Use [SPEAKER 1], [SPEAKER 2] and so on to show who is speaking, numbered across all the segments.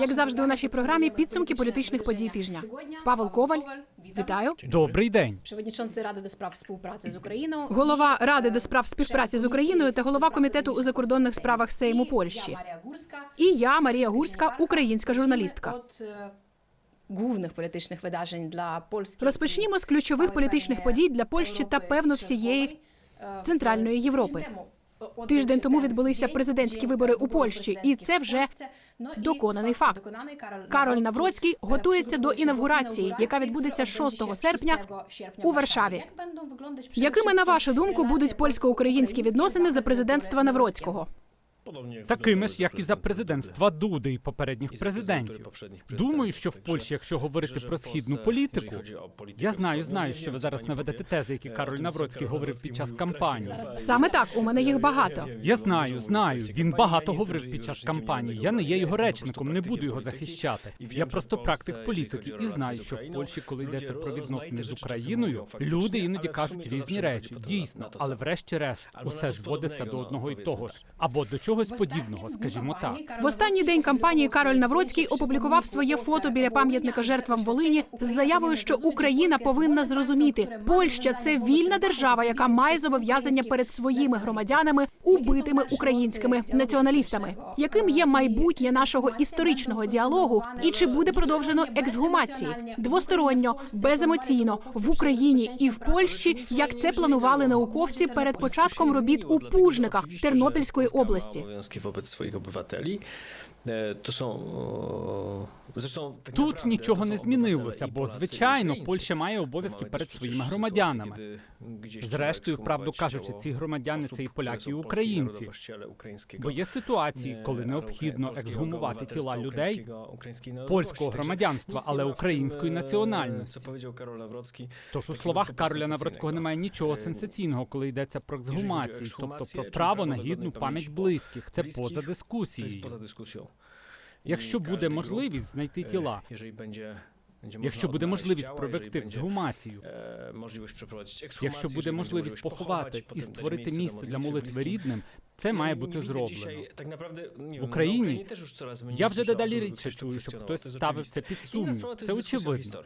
[SPEAKER 1] Як завжди у нашій програмі, підсумки політичних подій тижня. Павел Коваль, вітаю.
[SPEAKER 2] Добрий день.
[SPEAKER 3] Przewodniczący Rady do Spraw Współpracy z Україною.
[SPEAKER 1] Голова Ради до справ співпраці з Україною та голова комітету у закордонних справах Сейму Польщі.
[SPEAKER 3] Марія Гурська.
[SPEAKER 1] І я, Марія Гурська, українська журналістка.
[SPEAKER 3] Od e, głównych politycznych wydarzeń.
[SPEAKER 1] Розпочнімо з ключових політичних подій для Польщі та певно всієї Центральної Європи. Тиждень тому відбулися президентські вибори у Польщі, і це вже доконаний факт. Кароль Навроцький готується до інавгурації, яка відбудеться 6 серпня у Варшаві. Якими, на вашу думку, будуть польсько-українські відносини за президентства Навроцького?
[SPEAKER 2] Такими ж, як і за президентства Дуди і попередніх президентів. Думаю, що в Польщі, якщо говорити про східну політику, я знаю, знаю, що ви зараз наведете тези, які Кароль Навроцький говорив під час кампанії.
[SPEAKER 1] Саме так, у мене їх багато.
[SPEAKER 2] Я знаю, знаю. Він багато говорив під час кампанії. Я не є його речником, не буду його захищати. Я просто практик політики і знаю, що в Польщі, коли йдеться про відносини з Україною, люди іноді кажуть різні речі. Дійсно, але врешті-решт усе зводиться до одного і того ж, або до чогось подібного, скажімо так.
[SPEAKER 1] В останній день кампанії Кароль Навроцький опублікував своє фото біля пам'ятника жертвам Волині з заявою, що Україна повинна зрозуміти, Польща це вільна держава, яка має зобов'язання перед своїми громадянами, убитими українськими націоналістами. Яким є майбутнє нашого історичного діалогу, і чи буде продовжено ексгумації двосторонньо, беземоційно в Україні і в Польщі, як це планували науковці перед початком робіт у Пужниках Тернопільської області?
[SPEAKER 4] Obowiązki wobec swoich obywateli. E, To są.
[SPEAKER 2] Тут нічого не змінилося, бо звичайно Польща має обов'язки перед своїми громадянами.
[SPEAKER 4] gdzieś
[SPEAKER 2] Зрештою, правду кажучи, ці громадяни це і поляки, і українці. Бо є ситуації,
[SPEAKER 4] e,
[SPEAKER 2] коли необхідно ексгумувати тіла людей польського громадянства, але української національності. Тож у словах Кароля Навроцького немає нічого
[SPEAKER 4] Е,
[SPEAKER 2] сенсаційного, коли йдеться про ексгумації, тобто про право на гідну пам'ять близьких. Це поза дискусією.
[SPEAKER 4] I
[SPEAKER 2] Якщо буде можливість знайти тіла, якщо буде можливість провести ексгумацію, якщо буде можливість поховати і створити місце для молитви рідним, це має бути зроблено. В Україні
[SPEAKER 4] na Україні
[SPEAKER 2] Я вже дедалі рідше чую,
[SPEAKER 4] kwestionował.
[SPEAKER 2] хтось ставив це під сумнів. Це очевидно.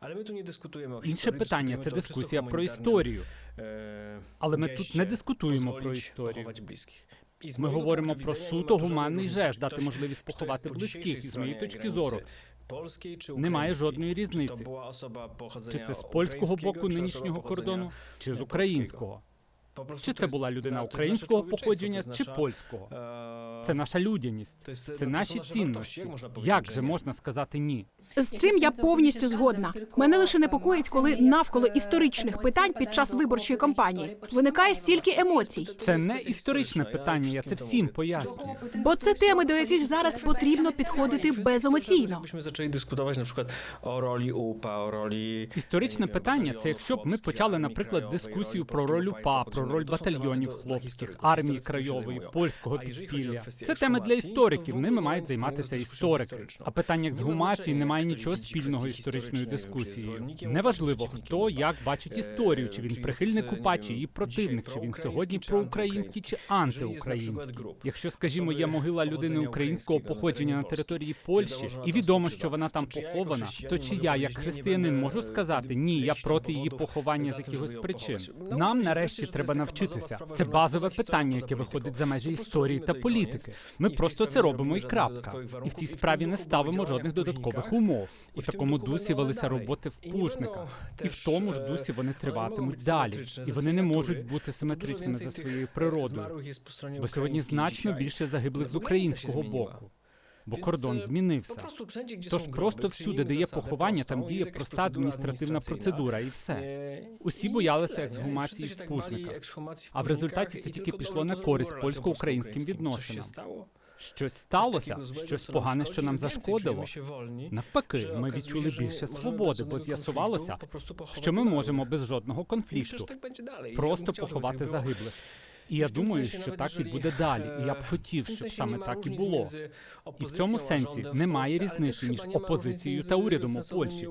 [SPEAKER 4] Але ми тут не дискутуємо
[SPEAKER 2] Інше питання це дискусія про історію.
[SPEAKER 4] е,
[SPEAKER 2] Але ми тут не дискутуємо про історію. Ми говоримо про суто гуманний жест, дати можливість поховати близьких. І з моєї точки зору
[SPEAKER 4] польській чи
[SPEAKER 2] немає жодної різниці.
[SPEAKER 4] то була особа
[SPEAKER 2] Чи це з польського боку нинішнього кордону, чи з українського. Чи це була людина українського походження, чи польського?
[SPEAKER 4] е,
[SPEAKER 2] Це наша людяність, це наші цінності. Як же можна сказати ні?
[SPEAKER 1] З цим я повністю згодна. Мене лише непокоїть, коли навколо історичних питань під час виборчої кампанії виникає стільки емоцій.
[SPEAKER 2] Це не історичне питання, я це всім пояснюю.
[SPEAKER 1] Бо це теми, до яких зараз потрібно підходити беземоційно.
[SPEAKER 2] Історичне питання це якщо б ми почали, наприклад, дискусію про роль УПА, про роль батальйонів хлопських, армії
[SPEAKER 4] zajmują.
[SPEAKER 2] польського підпілля. Це теми для істориків. Ними мають займатися історики. А питання
[SPEAKER 4] Нема
[SPEAKER 2] ексгумації
[SPEAKER 4] значення,
[SPEAKER 2] не має нічого спільного історичною дискусією. Неважливо, хто як бачить
[SPEAKER 4] Е,
[SPEAKER 2] історію, чи він прихильник
[SPEAKER 4] не
[SPEAKER 2] УПА, чи її противник, чи він сьогодні проукраїнський, чи
[SPEAKER 4] антиукраїнський.
[SPEAKER 2] Якщо, скажімо, є могила людини українського походження на території
[SPEAKER 4] Польщі,
[SPEAKER 2] і відомо, що вона там похована, то чи я, як християнин, можу
[SPEAKER 4] е,
[SPEAKER 2] сказати, ні, я проти її поховання з якихось причин. Нам нарешті треба навчитися. Це базове питання, яке виходить за межі історії та політики. Ми просто це робимо і крапка. І в цій справі не ставимо жодних додаткових
[SPEAKER 4] późnika.
[SPEAKER 2] Умов.
[SPEAKER 4] І
[SPEAKER 2] У
[SPEAKER 4] в
[SPEAKER 2] такому дусі велися роботи в
[SPEAKER 4] І
[SPEAKER 2] пушниках. І в тому ж
[SPEAKER 4] е,
[SPEAKER 2] дусі вони триватимуть далі. І вони не можуть бути симетричними за своєю природою. Бо сьогодні значно більше загиблих з українського боку. Бо кордон
[SPEAKER 4] е,
[SPEAKER 2] змінився.
[SPEAKER 4] Gdzie
[SPEAKER 2] Тож просто всюди, де є поховання, там діє проста адміністративна процедура, і все.
[SPEAKER 4] Е,
[SPEAKER 2] Усі боялися ексгумації в Пушниках. А в результаті це тільки
[SPEAKER 4] тільки
[SPEAKER 2] пішло на користь польсько-українським відносинам.
[SPEAKER 4] Щось
[SPEAKER 2] сталося, щось погане, що нам зашкодило. Навпаки, ми відчули більше свободи, бо з'ясувалося, що ми можемо без жодного конфлікту просто поховати загиблих. І я думаю, що так і буде далі. І я б хотів, щоб саме так і було. І в цьому сенсі немає різниці між опозицією та урядом у Польщі.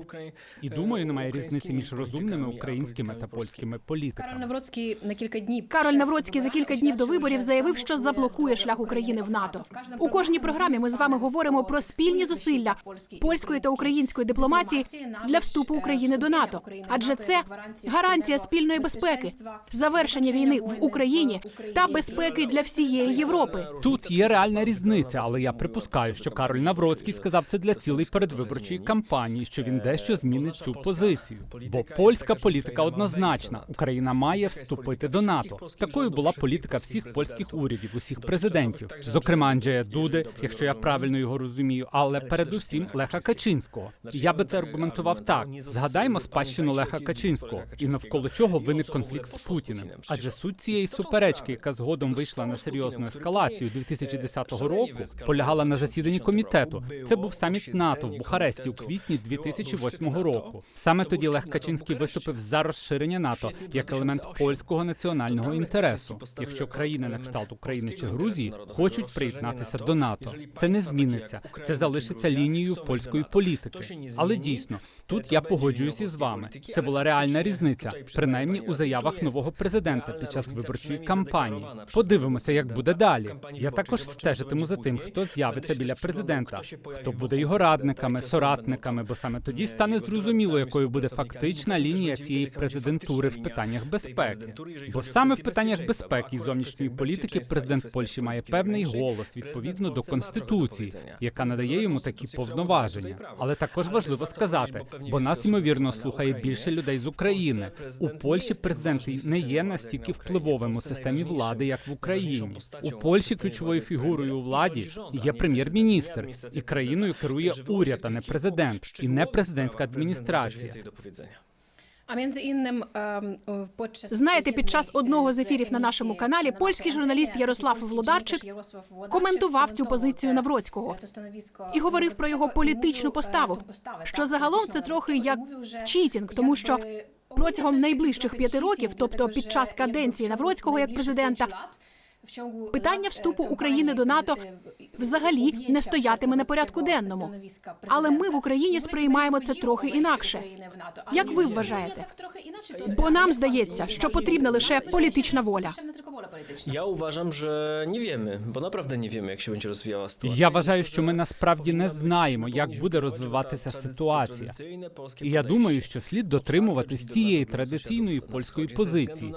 [SPEAKER 2] І думаю, немає різниці між розумними українськими та польськими
[SPEAKER 3] Кароль
[SPEAKER 2] політиками.
[SPEAKER 3] Навроцький на кілька днів
[SPEAKER 1] Кароль Навроцький за кілька днів до виборів заявив, що заблокує шлях України в НАТО. У кожній програмі ми з вами говоримо про спільні зусилля польської та української дипломатії для вступу України до НАТО. Адже це гарантія спільної безпеки, завершення війни в Україні та безпеки для всієї Європи.
[SPEAKER 2] Тут є реальна різниця, але я припускаю, що Кароль Навроцький сказав це для цілей передвиборчої кампанії, що він дещо змінить цю позицію. Бо польська політика однозначна: Україна має вступити до НАТО. Такою була політика всіх польських урядів, усіх президентів, зокрема Анджея Дуди, якщо я правильно його розумію, але передусім Леха Качинського. Я би це аргументував так: згадаймо спадщину Леха Качинського і навколо чого виник конфлікт з Путіним. Адже суть цієї суперечки, яка згодом вийшла на серйозну ескалацію 2010 року, полягала на засіданні комітету. Це був саміт НАТО в Бухаресті у квітні 2008 року. Саме тоді Лех Качинський виступив за розширення НАТО як елемент польського національного інтересу. Якщо країни на кшталт України чи Грузії хочуть приєднатися до НАТО, це не зміниться. Це залишиться лінією польської політики. Але дійсно, тут я погоджуюся з вами. Це була реальна різниця, принаймні у заявах нового президента під час виборчої кампанії. Подивимося, як буде далі. Я також стежитиму за тим, хто з'явиться біля президента, хто буде його радниками, соратниками, бо саме тоді стане зрозуміло, якою буде фактична лінія цієї президентури в питаннях безпеки. Бо саме в питаннях безпеки і зовнішньої політики президент Польщі має певний голос відповідно до конституції, яка надає йому такі повноваження. Але також важливо сказати, бо нас ймовірно слухає більше людей з України. У Польщі президент не є настільки впливовим у системі влади, як в Україні. У Польщі ключовою фігурою у владі є прем'єр-міністр, і країною керує уряд, а не президент, і не президентська адміністрація.
[SPEAKER 3] А іншим, ем, е,
[SPEAKER 1] Знаєте, під час одного з ефірів на нашому каналі польський журналіст Ярослав Володарчик коментував цю позицію Навроцького і говорив про його політичну поставу, що загалом це трохи як читінг, тому що протягом найближчих п'яти років, тобто під час каденції Навроцького як президента, питання вступу України до НАТО взагалі не стоятиме на порядку денному. Але ми в Україні сприймаємо це трохи інакше. Як ви вважаєте? Бо нам здається, що потрібна лише політична воля.
[SPEAKER 4] Ja uważam, że nie wiemy, bo naprawdę nie wiemy, jak się będzie rozwijała.
[SPEAKER 2] Я вважаю, що ми насправді не знаємо, як буде розвиватися ситуація. І я думаю, що слід дотримуватись цієї традиційної польської позиції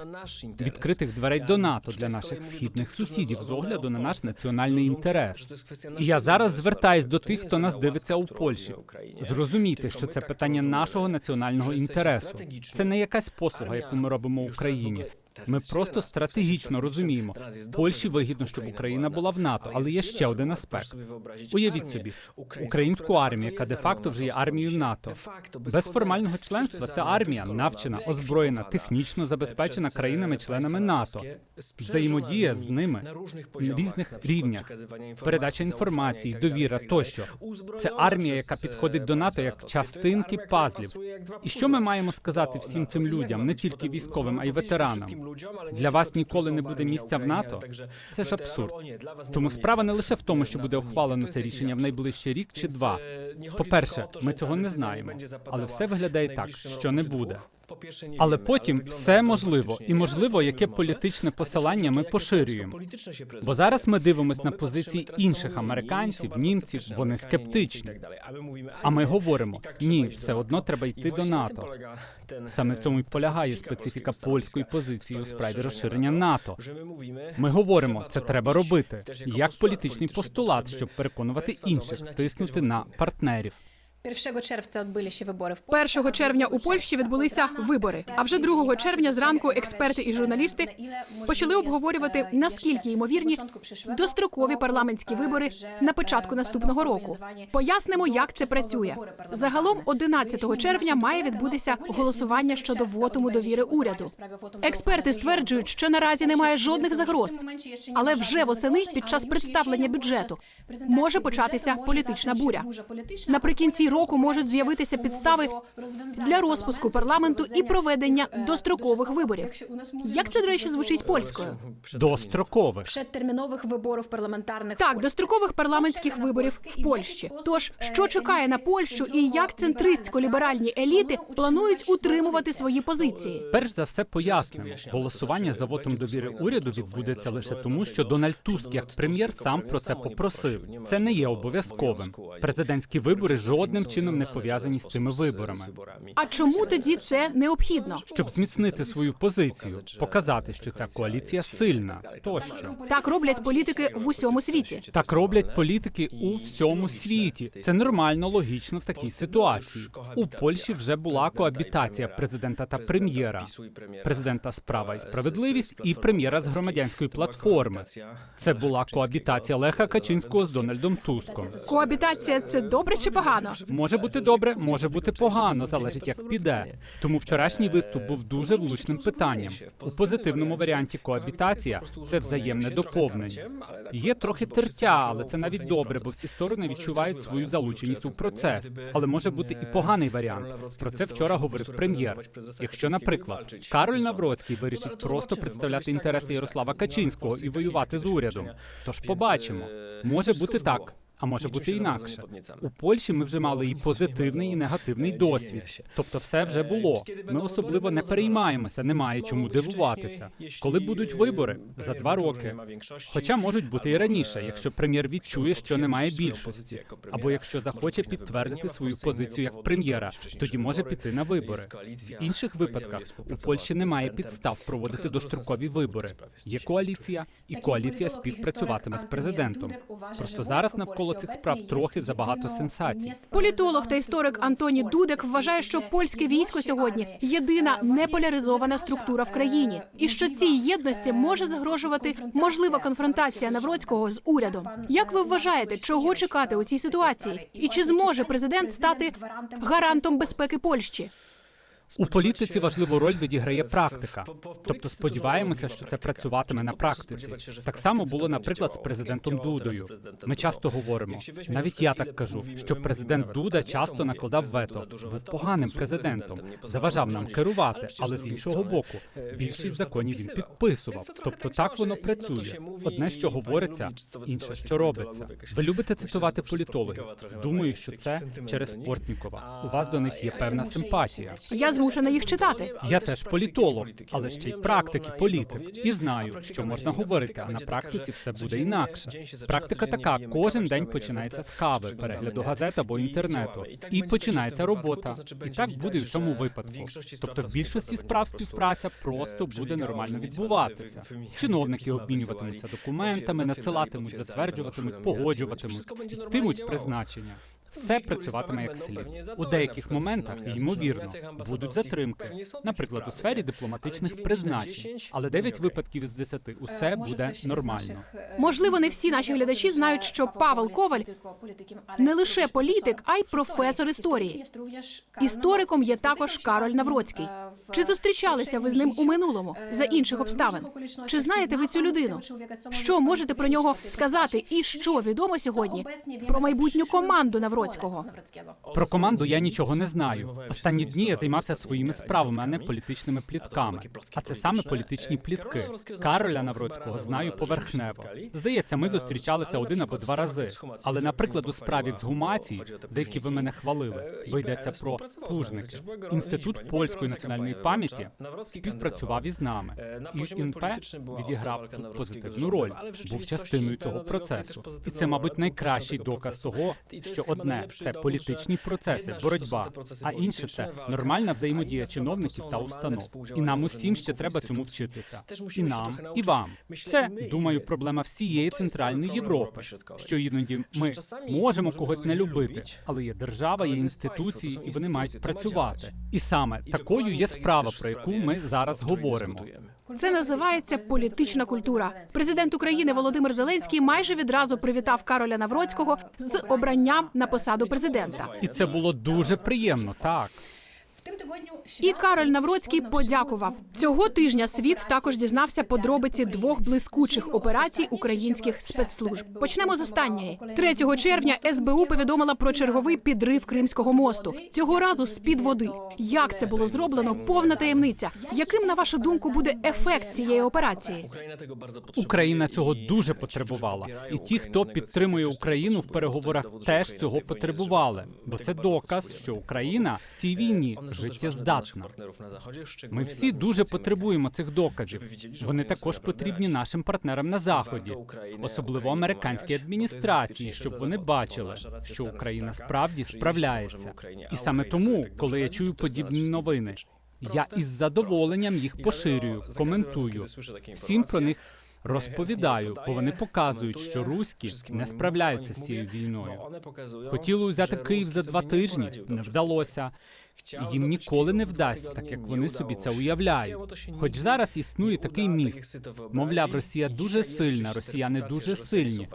[SPEAKER 2] відкритих дверей до НАТО для наших східних сусідів з огляду на наш національний інтерес. І я зараз звертаюсь до тих, хто нас дивиться у Польщі. Зрозумійте, що це питання нашого національного інтересу. Це не якась послуга, яку ми робимо Україні. Ми просто стратегічно розуміємо, Польщі вигідно, щоб Україна була в НАТО, але є ще один аспект. Уявіть собі, українську армію, яка де-факто вже є армією НАТО. Без формального членства ця армія навчена, озброєна, технічно забезпечена країнами-членами НАТО. Взаємодія з ними на різних рівнях, передача інформації, довіра тощо. Це армія, яка підходить до НАТО як частинки пазлів. І що ми маємо сказати всім цим людям, не тільки військовим, а й ветеранам? Для вас ніколи не буде місця в НАТО? Це ж абсурд. Тому справа не лише в тому, що буде ухвалено це рішення в найближчий рік чи два. По-перше, ми цього не знаємо, але все виглядає так, що не буде. Але потім все можливо, і можливо, яке політичне посилання ми поширюємо. Бо зараз ми дивимося на позиції інших американців, німців, вони скептичні. А ми говоримо: ні, все одно треба йти до НАТО. Саме в цьому і полягає специфіка польської позиції у справі розширення НАТО. Ми говоримо, це треба робити як політичний постулат, щоб переконувати інших, тиснути на партнерів.
[SPEAKER 3] 1 червня відбулися вибори в Польщі.
[SPEAKER 1] 1 червня у Польщі відбулися вибори. А вже 2 червня зранку експерти і журналісти почали обговорювати наскільки ймовірні дострокові парламентські вибори на початку наступного року. Пояснимо, як це працює. Загалом, 11 червня має відбутися голосування щодо вотуму довіри уряду. Експерти стверджують, що наразі немає жодних загроз, але вже восени під час представлення бюджету може початися політична буря. Наприкінці року можуть з'явитися підстави для розпуску парламенту і проведення дострокових виборів. Як це, до речі, звучить польською?
[SPEAKER 2] Дострокових.
[SPEAKER 3] Предтермінових виборів парламентарних
[SPEAKER 1] Так, дострокових парламентських виборів в Польщі. Тож, що чекає на Польщу і як центристсько-ліберальні еліти планують утримувати свої позиції?
[SPEAKER 2] Перш за все пояснимо, голосування за вотом довіри уряду відбудеться лише тому, що Дональд Туск, як прем'єр, сам про це попросив. Це не є обов'язковим. Президентські вибори жодним чином не пов'язані з цими виборами.
[SPEAKER 1] А чому тоді це необхідно?
[SPEAKER 2] Щоб зміцнити свою позицію, показати, що ця коаліція сильна, тощо.
[SPEAKER 1] Так роблять політики в усьому світі.
[SPEAKER 2] Так роблять політики у всьому світі. Це нормально, логічно в такій ситуації. У Польщі вже була коабітація президента та прем'єра, президента з права і справедливість і прем'єра з громадянської платформи. Це була коабітація Леха Качинського з Дональдом Туском.
[SPEAKER 1] Коабітація це добре чи погано?
[SPEAKER 2] Може бути добре, може бути погано, залежить як піде. Тому вчорашній виступ був дуже влучним питанням. У позитивному варіанті коабітація це взаємне доповнення. Є трохи тертя, але це навіть добре, бо всі сторони відчувають свою залученість у процес. Але може бути і поганий варіант. Про це вчора говорив прем'єр. Якщо, наприклад, Кароль Навроцький вирішить просто представляти інтереси Ярослава Качинського і воювати з урядом, тож побачимо. Може бути так. А може бути інакше. У Польщі ми вже мали і позитивний, і негативний досвід. Тобто, все вже було. Ми особливо не переймаємося, немає чому дивуватися. Коли будуть вибори за два роки. Хоча можуть бути і раніше, якщо прем'єр відчує, що немає більшості, або якщо захоче підтвердити свою позицію як прем'єра, тоді може піти на вибори. В інших випадках у Польщі немає підстав проводити дострокові вибори. Є коаліція, і коаліція співпрацюватиме з президентом. Просто зараз навколо цих справ трохи забагато сенсацій.
[SPEAKER 1] Політолог та історик Антоні Дудек вважає, що польське військо сьогодні єдина неполяризована структура в країні, і що цій єдності може загрожувати можлива конфронтація Навроцького з урядом. Як ви вважаєте, чого чекати у цій ситуації? І чи зможе президент стати гарантом безпеки Польщі?
[SPEAKER 2] У політиці важливу роль відіграє практика. Тобто сподіваємося, що це працюватиме на практиці. Так само було, наприклад, з президентом Дудою. Ми часто говоримо, навіть я так кажу, що президент Дуда часто накладав вето, був поганим президентом, заважав нам керувати, але з іншого боку, більшість законів він підписував. Тобто так воно працює. Одне, що говориться, інше, що робиться. Ви любите цитувати політологів. Думаю, що це через Портнікова. У вас до них є певна симпатія.
[SPEAKER 1] Я змушена їх читати.
[SPEAKER 2] Я теж політолог, але ще й практик і політик. І знаю, що можна говорити, а на практиці все буде інакше. Практика така: кожен день починається з кави, перегляду газет або інтернету, і починається робота. І так буде в цьому випадку. Тобто, в більшості справ співпраця просто буде нормально відбуватися. Чиновники обмінюватимуться документами, надсилатимуть, затверджуватимуть, погоджуватимуть, йтимуть призначення. Все працюватиме як слід. У деяких моментах, ймовірно, будуть затримки, наприклад, у сфері дипломатичних призначень. Але 9 випадків із 10 усе буде нормально.
[SPEAKER 1] Можливо, не всі наші глядачі знають, що Павел Коваль не лише політик, а й професор історії. Істориком є також Кароль Навроцький. Чи зустрічалися ви з ним у минулому за інших обставин? Чи знаєте ви цю людину? Що можете про нього сказати, і що відомо сьогодні про майбутню команду Навроцького?
[SPEAKER 2] Про команду я нічого не знаю. Останні дні я займався своїми справами, а не політичними плітками. А це саме політичні плітки. Кароля Навроцького знаю поверхнево. Здається, ми зустрічалися один або два рази. Але, наприклад, у справі з гумації, за які ви мене хвалили, бо йдеться про Плужники. Інститут польської національної пам'яті співпрацював із нами, і ІНП відіграв тут позитивну роль, був частиною цього процесу. І це, мабуть, найкращий доказ того, що одне це політичні процеси, боротьба, а інше це нормальна взаємодія чиновників та установ. І нам усім ще треба цьому вчитися. І нам, і вам. Це думаю, проблема всієї центральної Європи. Що іноді ми можемо когось не любити, але є держава, є інституції, і вони мають працювати. І саме такою є справа, про яку ми зараз говоримо.
[SPEAKER 1] Це називається політична культура. Президент України Володимир Зеленський майже відразу привітав Кароля Навроцького з обранням на посаду президента.
[SPEAKER 2] І це було дуже приємно, так.
[SPEAKER 1] І Кароль Навроцький подякував. Цього тижня світ також дізнався подробиці двох блискучих операцій українських спецслужб. Почнемо з останньої. 3 червня СБУ повідомила про черговий підрив Кримського мосту. Цього разу з під води. Як це було зроблено? Повна таємниця. Яким на вашу думку буде ефект цієї операції?
[SPEAKER 4] Україна
[SPEAKER 2] цього дуже потребувала, і ті, хто підтримує Україну в переговорах, теж цього потребували. Бо це доказ, що Україна в цій війні життєздатна. Ми всі дуже потребуємо цих доказів. Вони також потрібні нашим партнерам на заході, особливо американській адміністрації, щоб вони бачили, що Україна справді справляється. І саме тому, коли я чую подібні новини, я із задоволенням їх поширюю, коментую. Всім про них розповідаю, бо вони показують, що руські не справляються з цією війною. Хотіли узяти Київ за два тижні, не вдалося. Їм ніколи не вдасться, так як вони собі це уявляють. Хоч зараз існує такий міф. Мовляв, Росія дуже сильна, росіяни дуже сильні.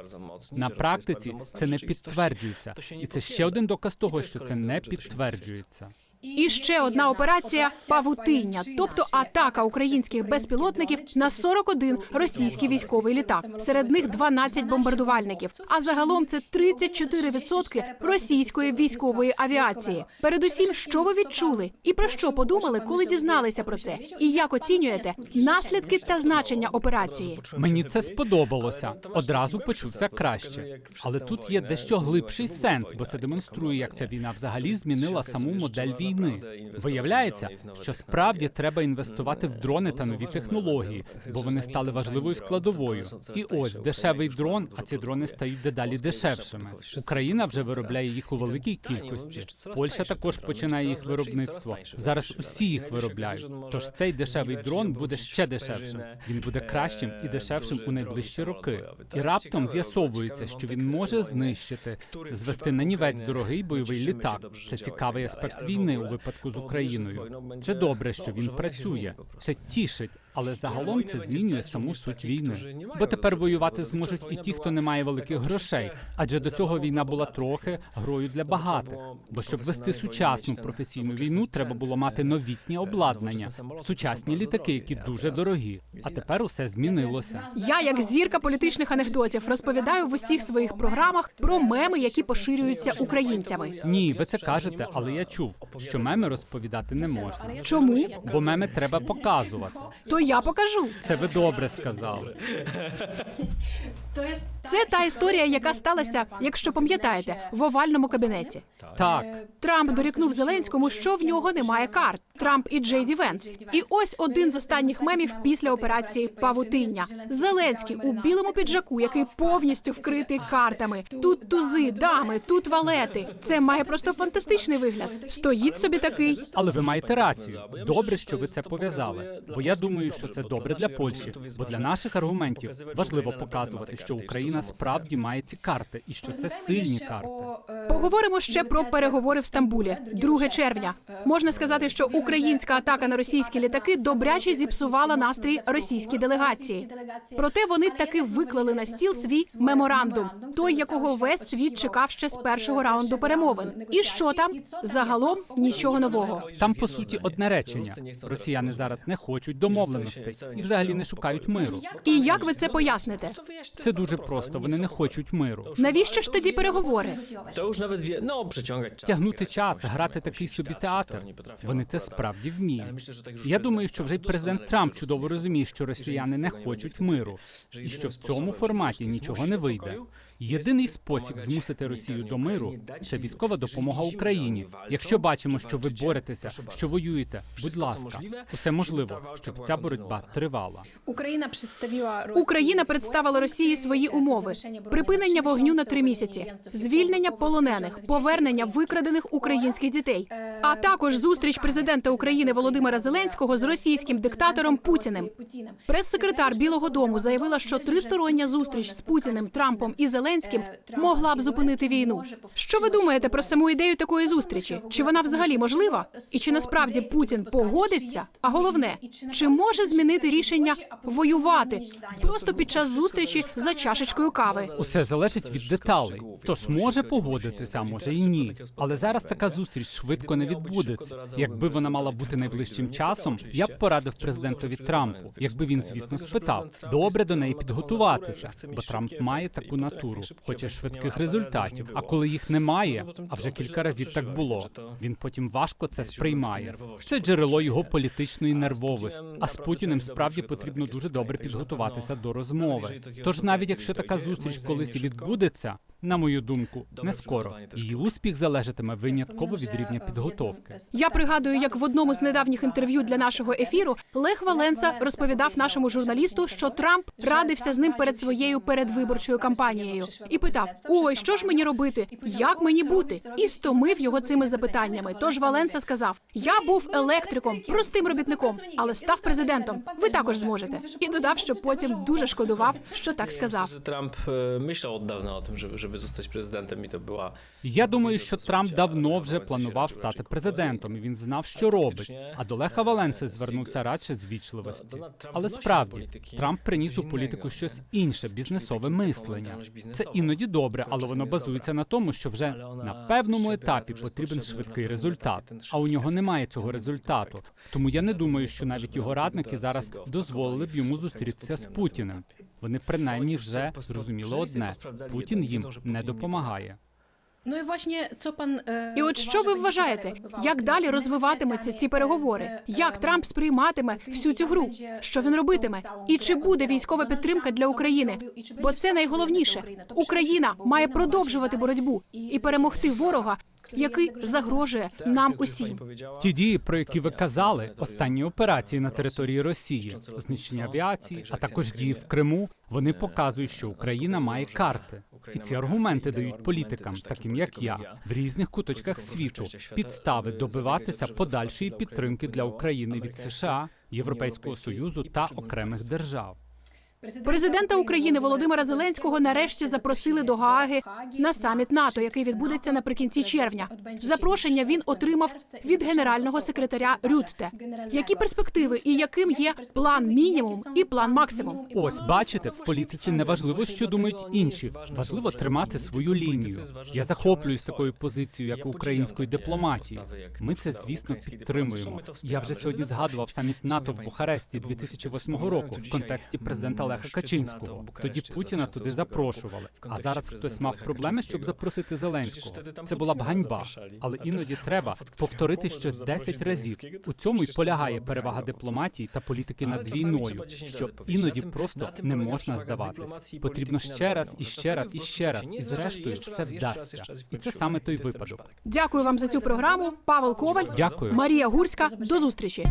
[SPEAKER 2] На практиці це не підтверджується, і це ще один доказ того, що це не підтверджується.
[SPEAKER 1] І ще одна операція павутиння, тобто атака українських безпілотників на 41 російський військовий літак. Серед них 12 бомбардувальників. А загалом це 34% російської військової авіації. Передусім, що ви відчули і про що подумали, коли дізналися про це? І як оцінюєте наслідки та значення операції?
[SPEAKER 2] Мені це сподобалося. Одразу почувся краще. Але тут є дещо глибший сенс, бо це демонструє, як ця війна взагалі змінила саму модель війни. Виявляється, що справді треба інвестувати в дрони та нові технології, бо вони стали важливою складовою. І ось дешевий дрон, а ці дрони стають дедалі дешевшими. Україна вже виробляє їх у великій кількості. Польща також починає їх виробництво. Зараз усі їх виробляють. Тож цей дешевий дрон буде ще дешевшим. Він буде кращим і дешевшим у найближчі роки. І раптом з'ясовується, що він може знищити, звести на нівець дорогий бойовий літак. Це цікавий аспект війни у випадку з Україною. Це добре, що він працює. Це тішить, але загалом це змінює саму суть війни. Бо тепер воювати зможуть і ті, хто не має великих грошей. Адже до цього війна була трохи грою для багатих. Бо щоб вести сучасну професійну війну, треба було мати новітнє обладнання, сучасні літаки, які дуже дорогі. А тепер усе змінилося.
[SPEAKER 1] Я, як зірка політичних анекдотів, розповідаю в усіх своїх програмах про меми, які поширюються українцями.
[SPEAKER 2] Ні, ви це кажете, але я чув, що меми розповідати не можна.
[SPEAKER 1] Чому?
[SPEAKER 2] Бо меми треба показувати.
[SPEAKER 1] То я покажу.
[SPEAKER 2] Це ви добре сказали.
[SPEAKER 1] Це та історія, яка сталася, якщо пам'ятаєте, в овальному кабінеті.
[SPEAKER 2] Так,
[SPEAKER 1] Трамп дорікнув Зеленському, що в нього немає карт. Трамп і Джей Ді Венс. І ось один з останніх мемів після операції Павутиння. Зеленський у білому піджаку, який повністю вкритий картами. Тут тузи, дами, тут валети. Це має просто фантастичний вигляд. Стоїть собі такий.
[SPEAKER 2] але ви маєте рацію. Добре, що ви це пов'язали. Бо я думаю, що це добре для Польщі. Бо для наших аргументів важливо показувати, що Україна справді має ці карти і що це сильні карти.
[SPEAKER 1] Поговоримо ще про переговори в Стамбулі. 2 червня. Можна сказати, що українська атака на російські літаки добряче зіпсувала настрій російській делегації. Проте вони таки виклали на стіл свій меморандум, той, якого весь світ чекав ще з першого раунду перемовин. І що там? Загалом нічого нового.
[SPEAKER 2] Там по суті одне речення: росіяни зараз не хочуть домовленостей і взагалі не шукають миру.
[SPEAKER 1] І як ви це поясните?
[SPEAKER 2] Це дуже просто. Вони не хочуть миру.
[SPEAKER 1] Навіщо ж тоді переговори?
[SPEAKER 4] No.
[SPEAKER 2] Тягнути час, грати такий собі театр. Вони це справді вміють. Я думаю, що вже й президент Трамп чудово розуміє, що росіяни не хочуть миру, і що в цьому форматі нічого не вийде. Єдиний спосіб змусити Росію до миру це військова допомога Україні. Якщо бачимо, що ви боретеся, що воюєте, будь ласка, усе можливо, щоб ця боротьба тривала.
[SPEAKER 3] Україна представила
[SPEAKER 1] Україна представила Росії свої умови: припинення вогню на три місяці, звільнення полонених, повернення викрадених українських дітей, а також зустріч президента України Володимира Зеленського з російським диктатором Путіним. Прес-секретар Білого Дому заявила, що тристороння зустріч з Путіним, Трампом і Зеленським могла б зупинити війну. Що ви думаєте про саму ідею такої зустрічі? Чи вона взагалі можлива? І чи насправді Путін погодиться? А головне, чи може змінити рішення воювати просто під час зустрічі за чашечкою кави.
[SPEAKER 2] Усе залежить від деталей. Тож може погодитися, може і ні. Але зараз така зустріч швидко не відбудеться. Якби вона мала бути найближчим часом, я б порадив президентові Трампу, якби він, звісно, спитав, добре до неї підготуватися, бо Трамп має таку натуру, хоче швидких результатів. А коли їх немає, а вже кілька разів так було, він потім важко це сприймає. Це джерело його політичної нервовості. А з Путіним справді потрібно дуже добре підготуватися до розмови. Тож навіть якщо така зустріч колись і відбудеться, на мою думку, не скоро. Її успіх залежатиме винятково від рівня підготовки.
[SPEAKER 1] Я пригадую, як в одному з недавніх інтерв'ю для нашого ефіру Лех Валенса розповідав нашому журналісту, що Трамп радився з ним перед своєю передвиборчою кампанією і питав: Ой, що ж мені робити? Як мені бути? І стомив його цими запитаннями. Тож Валенса сказав: Я був електриком, простим робітником, але став президентом. Ви також зможете. І додав, що потім дуже шкодував, що так сказав.
[SPEAKER 4] Myślał od dawna o tym, żeby, zostać prezydentem i to była
[SPEAKER 2] Я думаю, що Трамп давно вже планував стати президентом, і він знав, що робить. А до Леха Валенси звернувся радше з вічливості. Але справді Трамп приніс у політику щось інше, бізнесове мислення. Це іноді добре, але воно базується на тому, що вже на певному етапі потрібен швидкий результат. А у нього немає цього результату. Тому я не думаю, що навіть його радники зараз дозволили б йому зустрітися з Путіним. Вони принаймні вже зрозуміли одне: Путін їм не допомагає.
[SPEAKER 3] Ну і власне, це пан
[SPEAKER 1] І от що ви вважаєте, як далі розвиватимуться ці переговори? Як Трамп сприйматиме всю цю гру? Що він робитиме? І чи буде військова підтримка для України? Бо це найголовніше. Україна має продовжувати боротьбу і перемогти ворога, який загрожує нам усім.
[SPEAKER 2] Ті дії, про які ви казали, останні операції на території Росії, знищення авіації, а також дії в Криму, вони показують, що Україна має карти, і ці аргументи дають політикам, таким як я, в різних куточках світу, підстави добиватися подальшої підтримки для України від США, Європейського союзу та окремих держав.
[SPEAKER 1] Президента України Володимира Зеленського нарешті запросили до Гааги на саміт НАТО, який відбудеться наприкінці червня. Запрошення він отримав від генерального секретаря Рютте. Які перспективи і яким є план мінімум і план максимум?
[SPEAKER 2] Ось бачите, в політиці не важливо, що думають інші. Важливо тримати свою лінію. Я захоплююсь такою позицією, як у української дипломатії. Ми це, звісно, підтримуємо. Я вже сьогодні згадував саміт НАТО в Бухаресті 2008 року в контексті президента Леха Качинського. Тоді Путіна туди запрошували. А зараз хтось мав проблеми, щоб запросити Зеленського. Це була б ганьба. Але іноді треба повторити щось 10 разів. У цьому й полягає перевага дипломатії та політики над війною, що іноді просто не можна здаватись. Потрібно ще раз і ще раз і ще раз, і зрештою все вдасться. І це саме той випадок.
[SPEAKER 1] Дякую вам за цю програму. Павел Коваль,
[SPEAKER 2] Дякую.
[SPEAKER 1] Марія Гурська. До зустрічі.